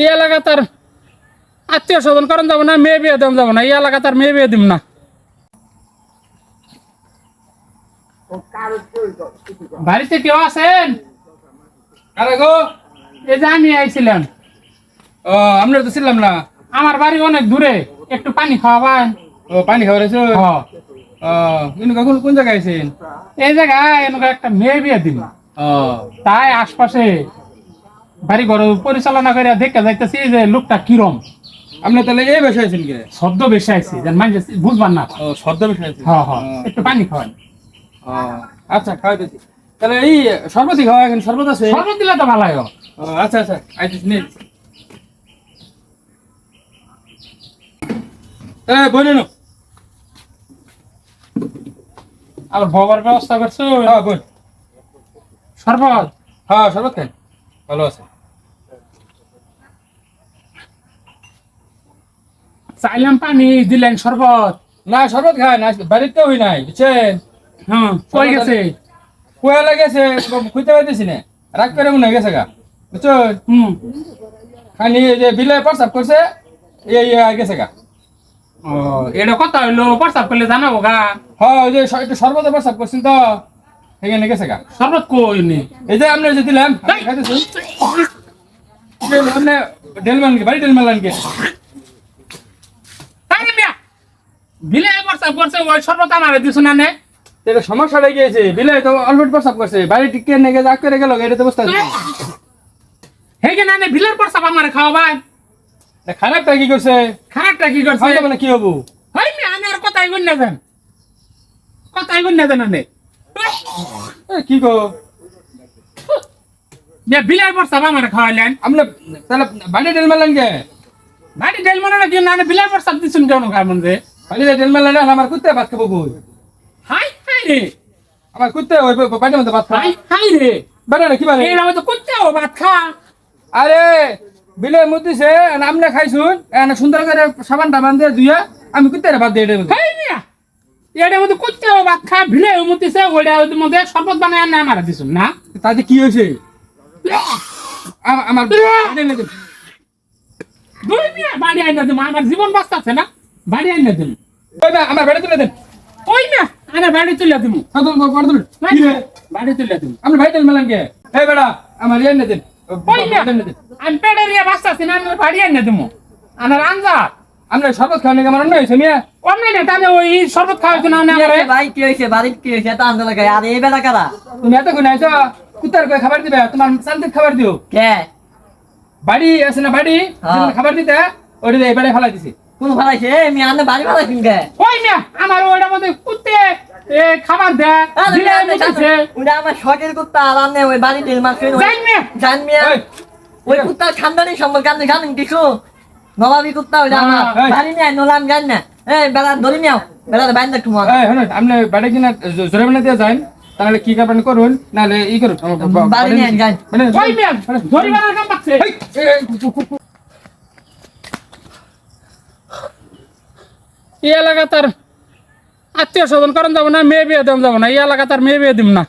এই এলাকা তার আত্মীয় স্বজন করেন যাব না মেয়ে বিয়ে দেন যাব না এই এলাকা তার মেয়ে বিয়ে দিব না। বাড়িতে কেউ আছেন? আরে গো এই যে আমি আইছিলাম। ও আমরা তো ছিলাম না। আমার বাড়ি অনেক দূরে একটু পানি খাওয়াবেন ও পানি খাওয়া রয়েছে কখন কোন জায়গায় আছেন এই জায়গায় একটা মেয়ে বিয়ে দিব তাই আশপাশে বাড়ি ঘর পরিচালনা করে দেখতে যাইতেছি যে লোকটা কিরম। আপনি তাহলে এই বসে আছেন কে? শব্দ বেশি আইছে যেন মানুষ বুঝবার না ও সদ্য বসে আছেন হ্যাঁ হ্যাঁ একটু পানি খাওয়ান। আচ্ছা খাওয়াইতেছি। তাহলে এই সর্বতি খাওয়া এখন শরবত আছে? শরবত দিলে তো ভালো হয়। আচ্ছা আচ্ছা আইতেছি নে এ বলে নো আবার ভবার ব্যবস্থা করছ? হ্যাঁ বল শরবত? হ্যাঁ শরবত খান ভালো আছে চাইলাম পানি দিলেন শরবত। না শরবত খান আজকে বাড়িতে হই নাই বুঝছেন? হ্যাঁ কই গেছে? কুয়া লাগেছে খুঁজতে পারতেছি না রাগ করে মনে গেছে গা বুঝছ হুম। খানি যে বিলে প্রস্তাব করছে এই গেছে গা। ও এটা কথা হইল প্রস্তাব করলে জানাব গা। হ্যাঁ ওই যে একটু সর্বদা প্রস্তাব করছেন তো। সেখানে গেছে গা। শরবত কই নি? এই যে আপনি যে দিলাম আপনি খাইতেছেন ডেলমান কি বাড়ি ডেলমান লান কি আরে মিয়া! বিলে প্রস্তাব করছে ওই শরবত আমারে দিছ না নে? এটা সমস্যা হয়ে গিয়েছে বিলে তো অলরেডি প্রস্তাব করছে। বাড়ি টিকে নেগে যা করে গেল এটা তো বুঝতে হে কে না নে বিলের প্রস্তাব আমারে খাওয়াবাই খারাপটা কি করছে? খারাপটা কি করছে? খাওয়া মানে কি হব? হই মিয়া আমি আর কথাই গুন না দেন কথাই না দেন কি গো? যে বিলের প্রস্তাব আমারে খাওয়াইলেন? আপনি তাহলে বাড়ি ডেলমান লান কে? বাড়ি ডাইল মনে নাকি না বিলের প্রস্তাব দিছুন কেন কারণ রে বাড়ি ডেলমান লান আমার কুত্তে ভাত খাব বই হাই হাই রে। আমার কুত্তে ওই বাড়ির মধ্যে ভাত খাই হাই হাই রে। বাড়ি কি বাড়ি? এই তো করতে ও ভাত খা। আরে বিলে মুতিছে আমনে খাইছুন এনে সুন্দর করে সাবান টাবান দিয়ে ধুয়ে আমি কুত্তে ভাত দিয়ে দেবো। এটার মধ্যে করতে ভাত খা ভিলে মতিছে ওইটা ওদের মধ্যে শরবত বানায় আনে আমার দিছুন না? তাতে কি হয়েছে? আমার। দুই মিয়া বাড়ি আইনা দিম আমার জীবন বাঁচতেছে না? বাড়ি আইনা দিম। ওই বা, আমার বাড়ি তুলে দেন। ওই মিয়া আরে বাড়ি তুলে দিম। হ্যাঁ, বড় তুলে। কি রে? বাড়ি তুলে দিম। আপনি ভাই তেল মেলান কে এই বেড়া আমার ইয়ে দিন। ওই আমি পেটে নিয়ে বাঁচতেছি না আমি বাড়ি আইনা দিম। আমার আঞ্জা। আপনার শরবত খাওয়ানো আমার অন্য হয়েছে মিয়া? অন্যায় না তাহলে ওই শরবত খাওয়াইতো না কি আমার। ভাই কি হয়েছে? বাড়ির কি হয়েছে? তা আন্দোলন করে আর এই বেলা কারা? তুমি এত গুণ আইছো কুত্তার কয়ে খাবার দিবে তোমার শান্তির খাবার দিও। কে? বাড়ি আছে না বাড়ি? হ্যাঁ। খাবার দিতে ওটা এই বাড়ি ফেলাই দিছি। কোন ফেলাইছে? আমি আন্নে বাড়ি ফেলাইছেন কে? ওই মিয়া আমার ওইটার মধ্যে কুত্তে এ খাবার দেয় দিলে ওটা আমার শখের কুত্তা আর আন্নে ওই বাড়ি তেল মাছ জান মিয়া। জান মিয়া। ওই কুত্তার খানদানি সম্পর্কে আপনি জানেন কিছু? নবাবি কুত্তা ওইটা আমার। এই। বাড়ি নিয়ে নোলাম জান না এই বেলা ধরে নিও বেলা বাইন দেখ তোমার এই, শুনুন, আপনি বাড়ি কিনা জোরে বানা দিয়ে যান। তাহলে কি কারণ করুন নাহলে ই করুন। বাড়ি নিয়ে যান মানে ওই মিয়া ধরিবার কাম পাচ্ছে এই, এলাকা তার আত্মীয় স্বজন করেন যাব না মেয়ে বিয়ে দেন যাব না। এই এলাকা তার মেয়ে বিয়ে দিম না।